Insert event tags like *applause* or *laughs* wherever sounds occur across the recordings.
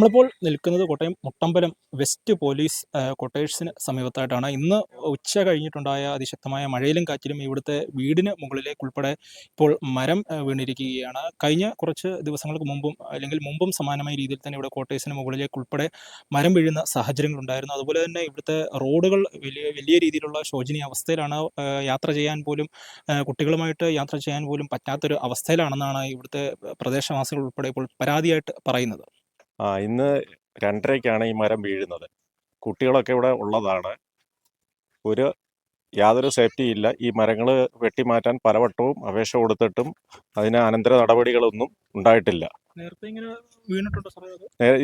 നമ്മളിപ്പോൾ നിൽക്കുന്നത് Kottayam Muttambalam west police കൊട്ടേഴ്സിന് സമീപത്തായിട്ടാണ്. ഇന്ന് ഉച്ച കഴിഞ്ഞിട്ടുണ്ടായ അതിശക്തമായ മഴയിലും കാറ്റിലും ഇവിടുത്തെ വീടിന് മുകളിലേക്ക് ഉൾപ്പെടെ ഇപ്പോൾ മരം വീണിരിക്കുകയാണ്. കഴിഞ്ഞ കുറച്ച് ദിവസങ്ങൾക്ക് മുമ്പും അല്ലെങ്കിൽ മുമ്പും സമാനമായ രീതിയിൽ തന്നെ ഇവിടെ കോട്ടേഴ്സിന് മുകളിലേക്ക് ഉൾപ്പെടെ മരം വീഴുന്ന സാഹചര്യങ്ങളുണ്ടായിരുന്നു. അതുപോലെ തന്നെ ഇവിടുത്തെ റോഡുകൾ വലിയ വലിയ രീതിയിലുള്ള ശോചനീയ അവസ്ഥയിലാണ് യാത്ര ചെയ്യാൻ പോലും കുട്ടികളുമായിട്ട് യാത്ര ചെയ്യാൻ പോലും പറ്റാത്തൊരു അവസ്ഥയിലാണെന്നാണ് ഇവിടുത്തെ പ്രദേശവാസികൾ ഉൾപ്പെടെ ഇപ്പോൾ പരാതിയായിട്ട് പറയുന്നത്. ആ ഇന്ന് രണ്ടരയ്ക്കാണ് ഈ മരം വീഴുന്നത്. കുട്ടികളൊക്കെ ഇവിടെ ഉള്ളതാണ്. ഒരു യാതൊരു സേഫ്റ്റി ഇല്ല. ഈ മരങ്ങൾ വെട്ടിമാറ്റാൻ പലവട്ടവും അപേക്ഷ കൊടുത്തിട്ടും അതിന് അനന്തര നടപടികളൊന്നും ഉണ്ടായിട്ടില്ല.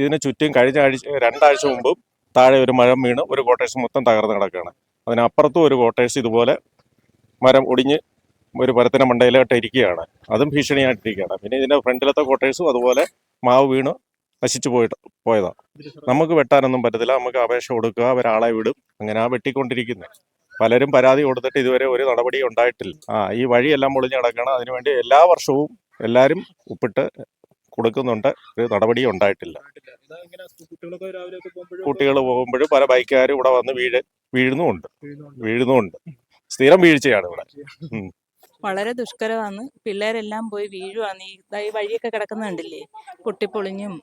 ഇതിന് ചുറ്റും കഴിഞ്ഞ ആഴ്ച രണ്ടാഴ്ച മുമ്പും താഴെ ഒരു മരം വീണ് ഒരു കോട്ടേഴ്സ് മൊത്തം തകർന്ന് കിടക്കുകയാണ്. അതിനപ്പുറത്തും ഒരു കോട്ടേഴ്സ് ഇതുപോലെ മരം ഒടിഞ്ഞ് ഒരു മരത്തിന്റെ മണ്ടയിലോട്ട് ഇരിക്കുകയാണ്. അതും ഭീഷണിയായിട്ടിരിക്കുകയാണ്. പിന്നെ ഇതിന്റെ ഫ്രണ്ടിലത്തെ കോട്ടേഴ്സും അതുപോലെ മാവ് വീണ്. നശിച്ചു പോയിട്ട് പോയതാണ് നമുക്ക് വെട്ടാനൊന്നും പറ്റത്തില്ല. നമുക്ക് അപേക്ഷ കൊടുക്കുക ഒരാളെ വിടും. അങ്ങനെ ആ വെട്ടിക്കൊണ്ടിരിക്കുന്നത് പലരും പരാതി കൊടുത്തിട്ട് ഇതുവരെ ഒരു നടപടി ഉണ്ടായിട്ടില്ല. ആ ഈ വഴിയെല്ലാം പൊളിഞ്ഞ് കിടക്കണം അതിനുവേണ്ടി എല്ലാ വർഷവും എല്ലാവരും ഉപ്പിട്ട് കൊടുക്കുന്നുണ്ട്. ഒരു നടപടി ഉണ്ടായിട്ടില്ല. കുട്ടികൾ പോകുമ്പോഴും പല ബൈക്കുകാരും ഇവിടെ വന്ന് വീഴ് വീഴുന്നുമുണ്ട്. വീഴുന്നുമുണ്ട്. സ്ഥിരം വീഴ്ചയാണ് ഇവിടെ. വളരെ ദുഷ്കരമാണ്. പിള്ളേരെല്ലാം പോയി വീഴുവാണ്. ഈ വഴിയൊക്കെ കിടക്കുന്നുണ്ടല്ലേ? പൊട്ടിപ്പൊളിഞ്ഞും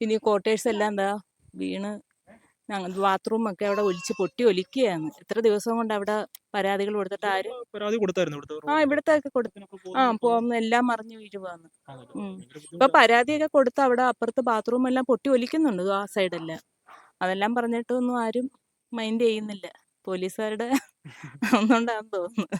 പിന്നെ ഈ ക്വാർട്ടേഴ്സ് എല്ലാം എന്താ വീണ് ഞങ്ങൾ ബാത്റൂം ഒക്കെ അവിടെ ഒലിച്ച് പൊട്ടി ഒലിക്കുകയാണ്. എത്ര ദിവസം കൊണ്ട് അവിടെ പരാതികൾ കൊടുത്തിട്ട് ആരും പരാതി കൊടുത്തായിരുന്നു ആ ഇവിടുത്തെ ഒക്കെ കൊടുത്തു. ആ പോകുന്ന എല്ലാം മറിഞ്ഞു വീഴുവാന്ന്. ഇപ്പൊ. പരാതിയൊക്കെ കൊടുത്ത് അവിടെ അപ്പുറത്ത് ബാത്റൂം എല്ലാം പൊട്ടി ഒലിക്കുന്നുണ്ട് ആ സൈഡെല്ലാം അതെല്ലാം പറഞ്ഞിട്ടൊന്നും ആരും മൈൻഡ് ചെയ്യുന്നില്ല. പോലീസുകാരുടെ *laughs* ഒന്നുകൊണ്ടാന്ന് തോന്നുന്നു.